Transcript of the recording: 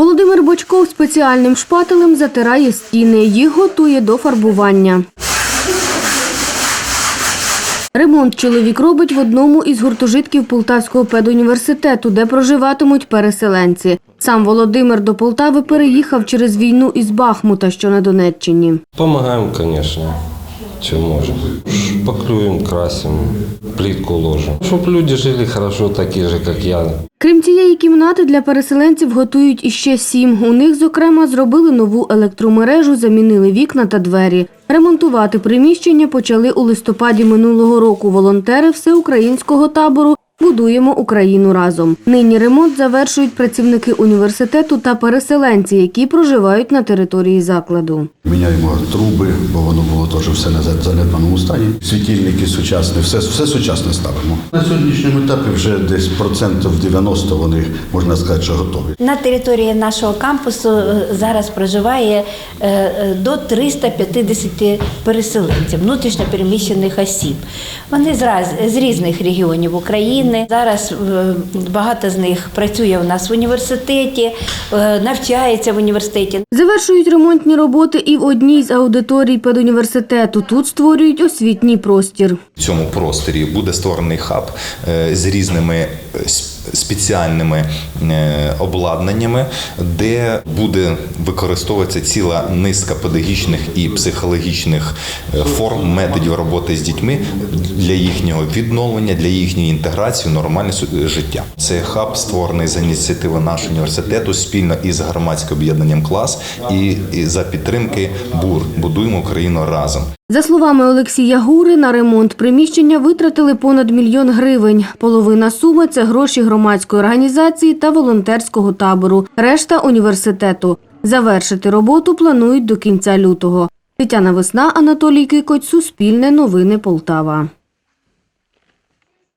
Володимир Бочков спеціальним шпателем затирає стіни. Їх готує до фарбування. Ремонт чоловік робить в одному із гуртожитків Полтавського педуніверситету, де проживатимуть переселенці. Сам Володимир до Полтави переїхав через війну із Бахмута, що на Донеччині. Помогаем, конечно, чем можем. Шпаклюем, красим, плитку ложим. Щоб люди жили хорошо, такі же, як я. Крім цієї кімнати, для переселенців готують іще сім. У них, зокрема, зробили нову електромережу, замінили вікна та двері. Ремонтувати приміщення почали у листопаді минулого року волонтери всеукраїнського табору Будуємо Україну разом. Нині ремонт завершують працівники університету та переселенці, які проживають на території закладу. Міняємо труби, бо воно було теж все на занедбаному стані. Світильники сучасні, все, все сучасне ставимо. На сьогоднішньому етапі вже десь процентів 90 вони, можна сказати, що готові. На території нашого кампусу е, зараз проживає е, е, до 350 переселенців, внутрішньо переміщених осіб. Вони з, раз, з різних регіонів України. Зараз е, багато з них працює у нас в університеті, е, навчається в університеті. Завершують ремонтні роботи і в одній з аудиторій педуніверситету. Тут створюють освітній простір. В цьому просторі буде створений хаб е, з різними спеціальними е, обладнаннями, де буде використовуватися ціла низка педагогічних і психологічних е, форм методів роботи з дітьми для їхнього відновлення, для їхньої інтеграції в нормальне життя. Цей хаб створений за ініціативи нашого університету спільно із громадським об'єднанням клас і за підтримки БУР Будуємо Україну разом. За словами Олексія Гури, на ремонт приміщення витратили понад мільйон гривень. Половина суми це гроші громадської організації та волонтерського табору, решта університету. Завершити роботу планують до кінця лютого. Тетяна Весна, Анатолій Кикоць, Суспільне новини Полтава.